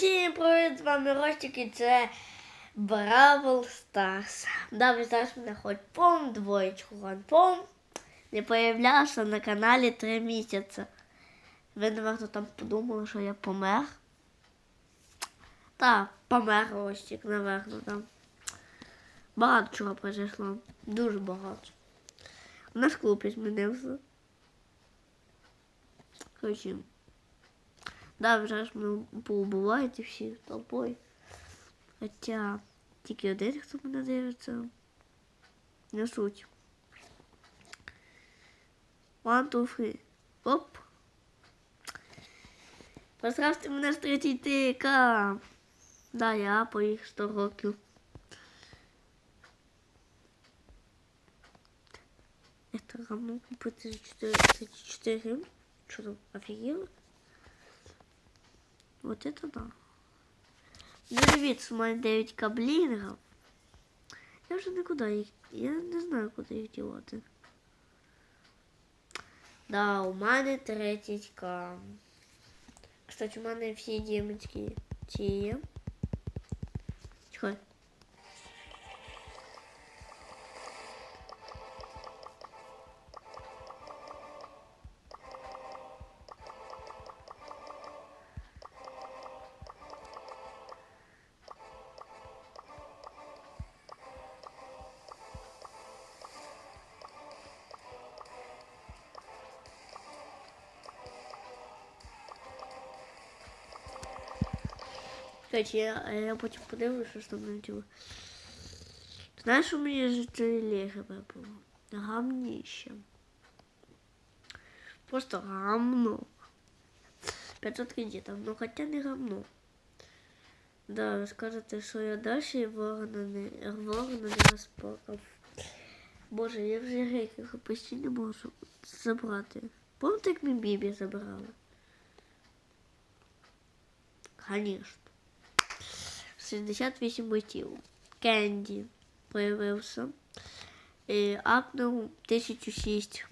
Всім привіт, з вами Ростик і це Бравл Старс. Да, ви зараз мене хоч пом, двоєчку пом. Не появлявся на каналі три місяці. Ви, напевно, там подумали, що я помер. Так, помер Ростик, напевно, там. Багато чого произошло. Дуже багато. У нас клуб змінився. Короче, Да, вже ж ми поубиваєте всі толпою. Хоча тільки один, хто мене дивиться. Не суть. One, two, three. Оп. Поздравте мене з 30 тика. Да, я по їх 100 років. Это равно купити за 34 гривень. Что там, офигела? Вот это да. Ну, дивіться, у мене 9 каблінгів. Я вже нікуди їх. Я не знаю, куди їх дівати. Да, у мене 30к. Кстати, у мене всі дімочки ці є. Кстати, я, я потім подивлюся, що там тіло. Знаєш, що мені жити легко було? Гамніще. Просто гамно. 500 кредитов, ну хотя не гамно. Да, ви скажете, що я далі ворона не ворона не розпакав. Боже, я вже гейків почти не можу забрати. Помните, як ми Бібі забрали? Конечно. 68 мотивів. Кенді появився. І апнув 1006.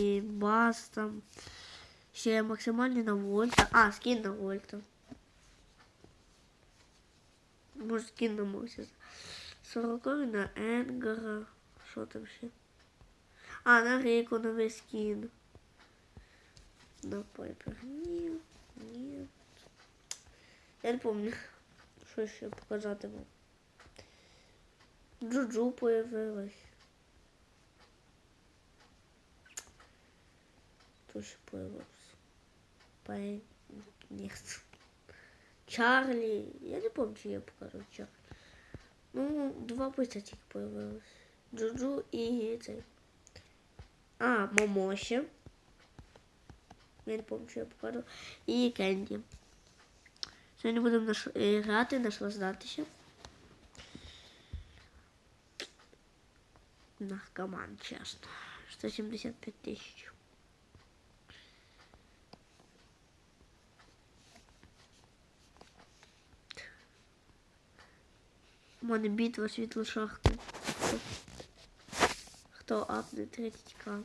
І бас там. Ще максимальний на вольта. А, скін на вольта. Може скін на Мосіс. 40 на Енгара. Що там ще? А, на Рейку новий скін. На Пайпер. Ні, ні. Я не помню, що ще показати вам. Джуджу появилась. Хто ще появився? Пай... Нет. Чарлі. Я не помню, чи я покажу Чарлі. Ну, два бойця тільки появилось. Джуджу і цей. А, Момоші. Я не помню, що я покажу. І Кенді. Сьогодні будемо наш... е, грати, наслаждатися. Наркоман, чесно. 175 тисяч. У мене битва світло шахти. Хто апне 30к?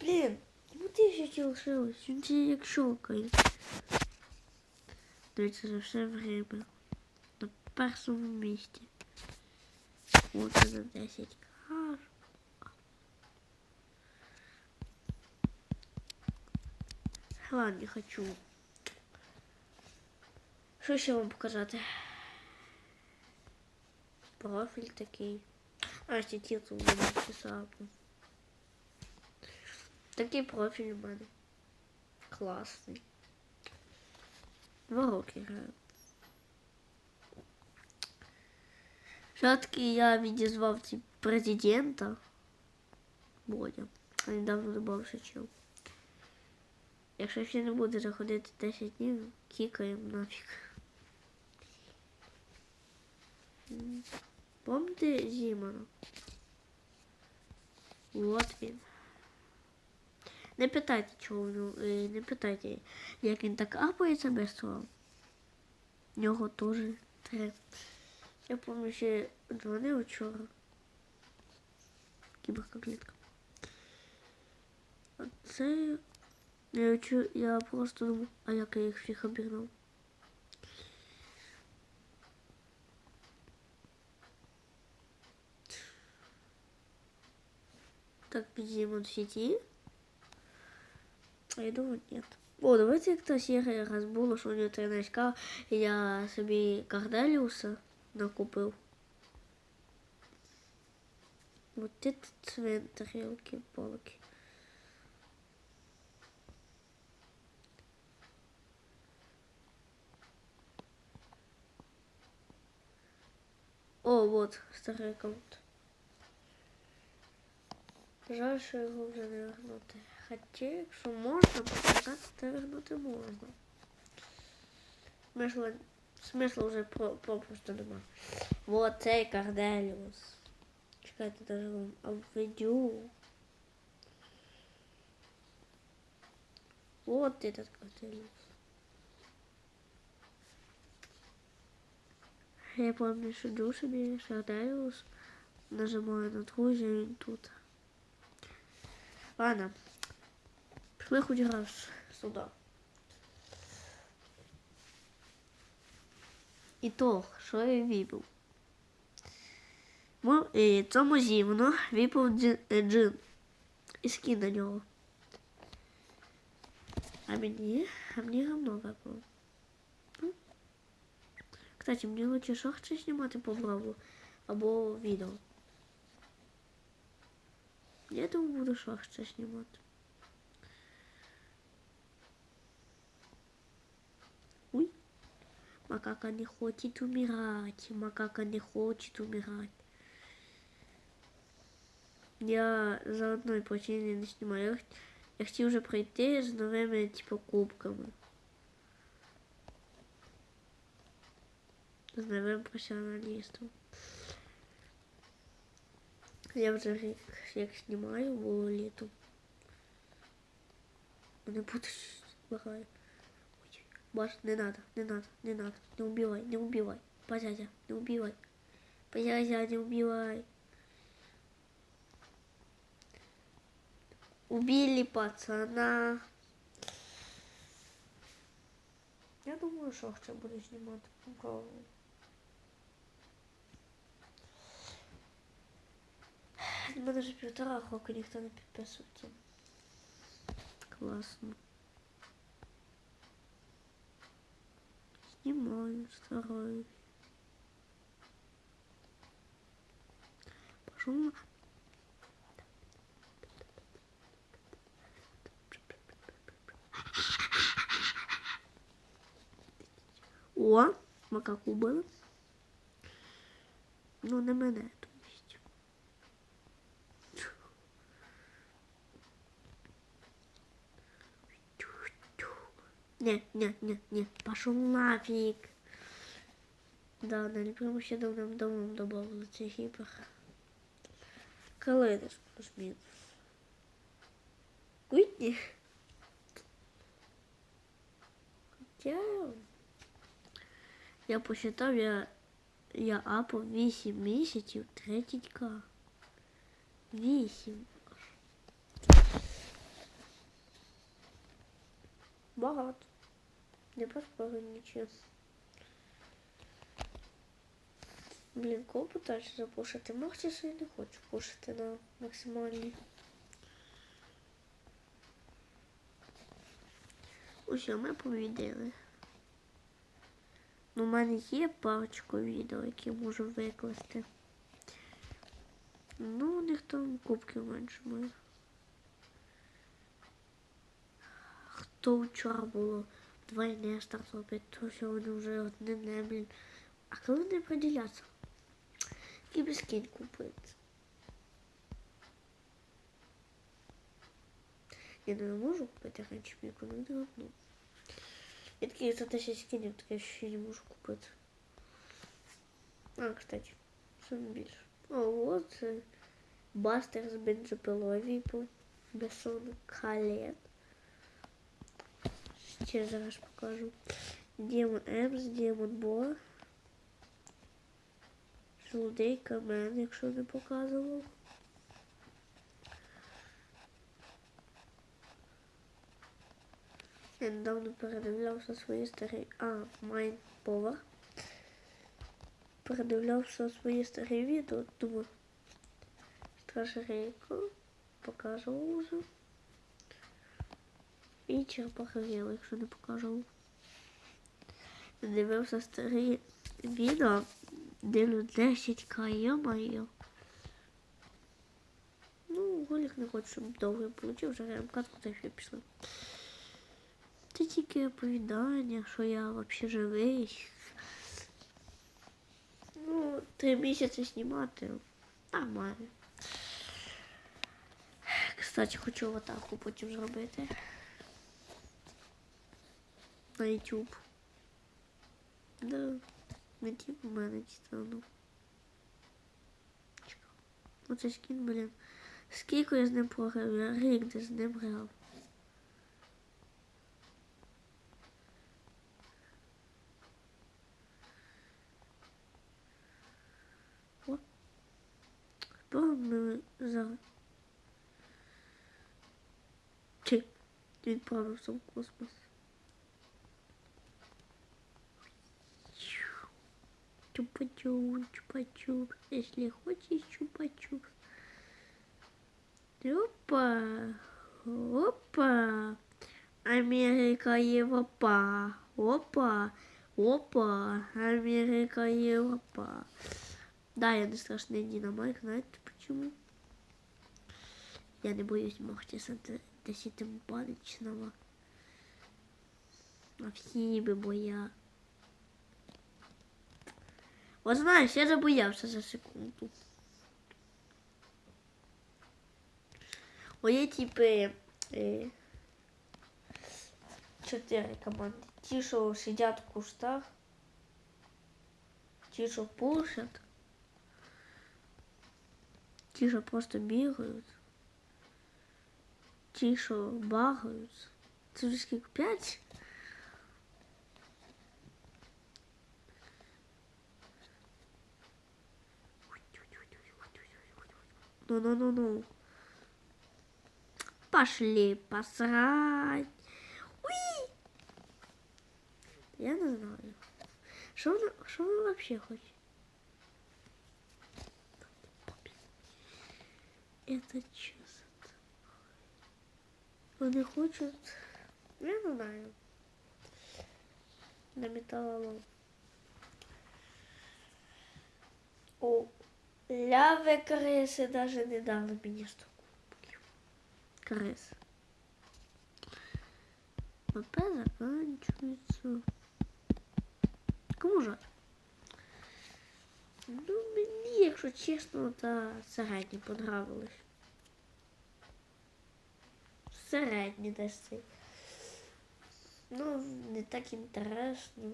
Блін, йому тисячі лишилось. Він ці як щелкає. Дивіться за все время. На першому місці. От за 10 кар. Ладно, не хочу. Що ще вам показати? Профіль такий. А, ще титул не написав. Такий профіль у мене. Класний. Два роки граю. Все-таки я відізвав ці президента. Бодя. А недавно добавився чел. Якщо ще не буде заходити 10 днів, кікаємо нафіг. Помните Зімана? Вот він. Не питайте, чого е, не питайте, як він так апається без того. Нього теж. Я пам'ятаю, ще дзвонив вчора. Кіберка клітка. Оце Я, чу, я просто думав, а як я їх всіх обігнав? Так, Демон в сети. Я думаю, нет. О, давайте як та серія раз було, що у нього 13к, і я собі Карделіуса накупив. Вот это цвинтар, елки-палки. О, вот, старий аккаунт. Жаль, що його вже не вернути. Хоча, якщо можна показати, то вернути можна. Смисла, смисла вже про, попросту нема. Вот цей Карделіус. Чекайте, даже вам обведю. Вот этот Карделіус. Я помню, що йду собі Карделіус. Нажимаю на друзі, і він тут. Ладно. Пішли хоч раз сюди. Ітог, що я вибив? Мо- е, Цьому зімно джин, е, джин. І скін на нього. А мені, а мені говно випало. Ну. Кстати, мені лучше шахти знімати по браву або відео. Я думаю, буду шахти знімати. Макака не хочет умирать. Макака не хочет умирать. Я за одної причини не знімаю. Я, хотів вже пройти з новими, типу, кубками. З новим професіоналістом. Я вже рік як знімаю, було. Не буду благаю. Ой, Баш, не надо, не надо, не надо. Не убивай, не убивай. Пожалуйста, не убивай. Пожалуйста, не убивай. Убили пацана. Я думаю, що ще буду знімати. Попробую. У мене вже півтора року ніхто не підписується. Класно. Знімаю, стараюсь. Пошел на... О, макаку було. Ну, не мене, то есть. Не, не, не, не, пошел нафиг. Да, на прямо ще давним давно добавили цей гіпер. Коли десь плюс-мінус. Уйти. Хоча... Я посчитав, я, я апав 8 місяців 30к. 8. Багато. Не поспорю нічого. Блін, кого питаєш запушити? Що я не хочу пушити на максимальній. Усе, ми повідали. Ну, у мене є парочку відео, які можу викласти. Ну, там кубки менше має. Хто вчора було двойне стартопить, то сьогодні вже одне не, блін. А коли не приділяться? Кіберскін купити. Я не можу купити раніше міку, ну не одну. Я такие за 10 скинів таке ще не можу купити. А, кстати, що більше. О, от е, Бастер з бензопилою випав. Бессон Калет. Ще зараз покажу. Демон Емс, Демон Бо. Злодей Камен, якщо не показував. Я недавно передивлявся свої старі. А, майн повар. Передивлявся свої старі відео. Думаю. Страшерейку. Показував уже. І черепаха Гела, якщо не показував. Дивився старі відео. Дивлю 10к, йо-моє. Ну, ролик не хочу, щоб довго получив, вже граємо катку, та ще пішли. Це тільки оповідання, що я взагалі живий. Ну, три місяці знімати. Нормально. Кстати, хочу атаку потім зробити. На YouTube. Да. На YouTube у мене дістану. Оце скін, блін. Скільки я з ним програв? Я рік де з ним грав. О. Хто ми зараз? Чи відправився в космос? Чупа-чуп, чупа-чуп. Если хочешь чупа-чуп. Опа, опа. Америка, Европа. Опа, опа. Америка, Европа. Да, я не страшный динамайк, знаете почему? Я не боюсь Мортиса десятипалічного. А всі би боя. От знаєш, я забоявся за секунду. О, є типи чотири команди. Ті, що в кустах, пушать, ті, що просто бігають, ті, що багають. Це вже п'ять? Ну-ну-ну-ну. Пошли посрать. Уи! Я не знаю. Что он, что он вообще хочет? Это что за Он не хочет... Я не знаю. На металлолом. О, Ляви криси даже не дали мені 100 кубків. Крис. ВП заканчується. Кому жаль? Ну, мені, якщо чесно, та середні понравилось. Середні десь цей. Ну, не так інтересно.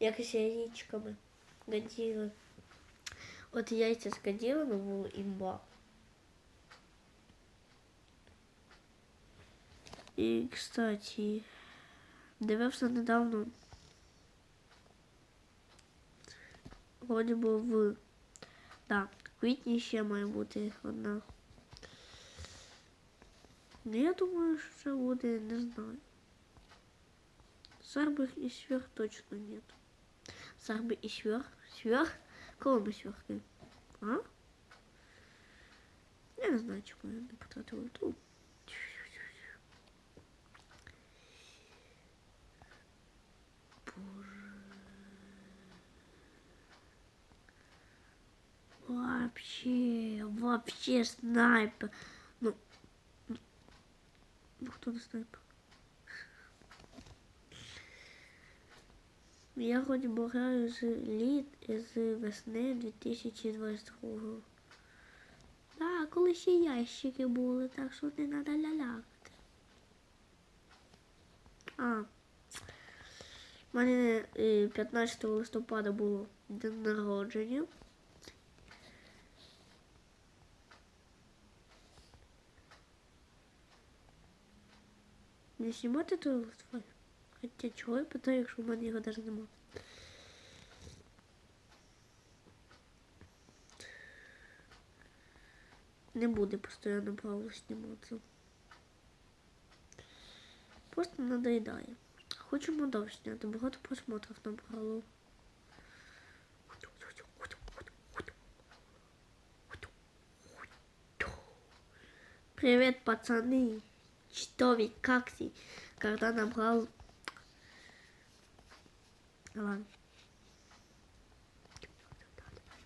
Як з яєчками. Гаділи. От яйця з каділами було імба. І, кстати, дивився недавно. Вроді би в да, в квітні ще має бути одна. Ну, я думаю, що це буде, не знаю. Сарбих і сверх точно нет. Сарби і сверх. Сверх? Кого ми сверхи? А? Я не знаю, чому я не потратила ту. Вообще, вообще снайпер. Ну, ну кто на снайпер? Я би граю з літ з весни 2022 Так, коли ще ящики були, так що не треба лялякати. А. У мене е, 15 листопада було день народження. Не знімати той листвой? Хоча чого я питаю, якщо в мене його навіть нема. Не буде постійно право зніматися. просто надоїдає. Хочемо довше зняти, багато просмотрів набрало. Привет, пацаны! Что вы, как ты? Когда набрал... Ладно.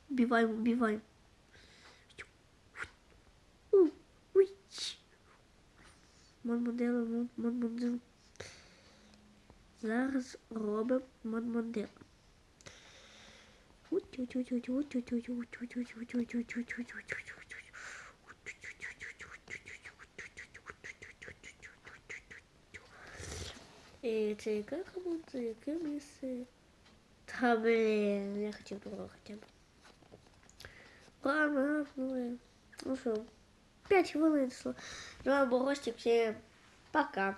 Убиваем, убиваем. Мон- монмодел. Зараз робимо монмодел. І це яка команда, яке місце? Та блін, я хотів другого хоча б. Ладно, ну, ну що, 5 хвилин. З вами був Ростик, всім пока.